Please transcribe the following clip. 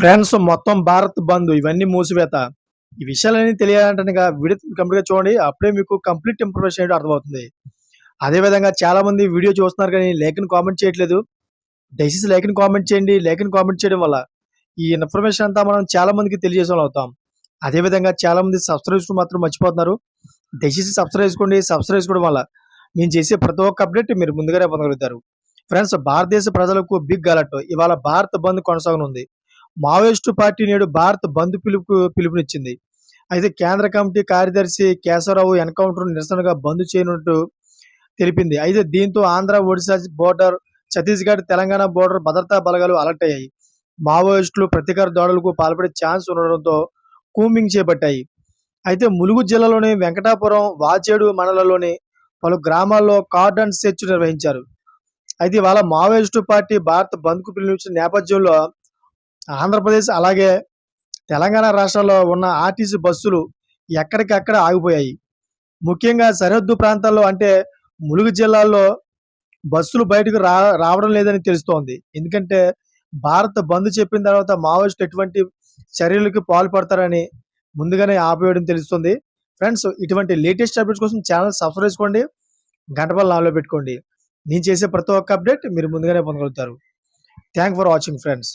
Friends మొత్తం భారత్ బంద్ ఇవన్నీ మూసివేత. ఈ విషయాలన్నీ తెలియాలంటే వీడియో కంప్లీట్గా చూడండి అప్పుడే మీకు కంప్లీట్ ఇన్ఫర్మేషన్ ఏంటో అర్థమవుతుంది. అదే విధంగా వీడియో చూస్తున్నారు కానీ లేఖను కామెంట్ చేయట్లేదు. దయచేసి లేఖను కామెంట్ చేయండి. లేఖను కామెంట్ చేయడం వల్ల ఈ ఇన్ఫర్మేషన్ అంతా మనం చాలా మందికి తెలియజేసే అవుతాం అదే విధంగా చాలా సబ్స్క్రైబ్ మాత్రం మర్చిపోతున్నారు. దయచేసి సబ్స్క్రైబ్ చేసుకోండి. సబ్స్క్రైబ్ చేసుకోవడం వల్ల నేను చేసే ప్రతి ఒక్క అప్డేట్ మీరు ముందుగానే పొందగలుగుతారు. ఫ్రెండ్స్ భారతదేశ ప్రజలకు బిగ్ అలర్ట్. ఇవాళ భారత్ బంద్ కొనసాగనుంది. మావోయిస్టు పార్టీ నేడు భారత్ బంద్ పిలుపు పిలుపునిచ్చింది. అయితే కేంద్ర కమిటీ కార్యదర్శి కేశవరావు ఎన్కౌంటర్ నిరసనగా బంద్ చేయనున్నట్టు తెలిపింది. అయితే దీంతో ఆంధ్ర ఒడిశా బోర్డర్ ఛత్తీస్గఢ్ తెలంగాణ బోర్డర్ భద్రతా బలగాలు అలర్ట్ అయ్యాయి. మావోయిస్టులు ప్రతీకార దాడులకు పాల్పడే ఛాన్స్ ఉండడంతో కూంబింగ్ చేపట్టాయి. అయితే ములుగు జిల్లాలోని వెంకటాపురం వాచేడు మండలంలోని పలు గ్రామాల్లో కార్డన్ సెర్చ్ నిర్వహించారు. అయితే ఇవాళ మావోయిస్టు పార్టీ భారత్ బంద్కు పిలుపునిచ్చిన నేపథ్యంలో ఆంధ్రప్రదేశ్ అలాగే తెలంగాణ రాష్ట్రాల్లో ఉన్న ఆర్టీసీ బస్సులు ఎక్కడికక్కడ ఆగిపోయాయి. ముఖ్యంగా సరిహద్దు ప్రాంతాల్లో అంటే ములుగు జిల్లాల్లో బస్సులు బయటకు రా రావడం లేదని తెలుస్తోంది. ఎందుకంటే భారత్ బంద్ చెప్పిన తర్వాత మావోయిస్టులు ఎటువంటి చర్యలకు పాల్పడతారని ముందుగానే ఆపేయడం తెలుస్తుంది. ఫ్రెండ్స్ ఇటువంటి లేటెస్ట్ అప్డేట్స్ కోసం ఛానల్ సబ్స్క్రైబ్ చేసుకోండి. గంటపల్ నాలో పెట్టుకోండి. నేను చేసే ప్రతి ఒక్క అప్డేట్ మీరు ముందుగానే పొందగలుగుతారు. Thank for watching friends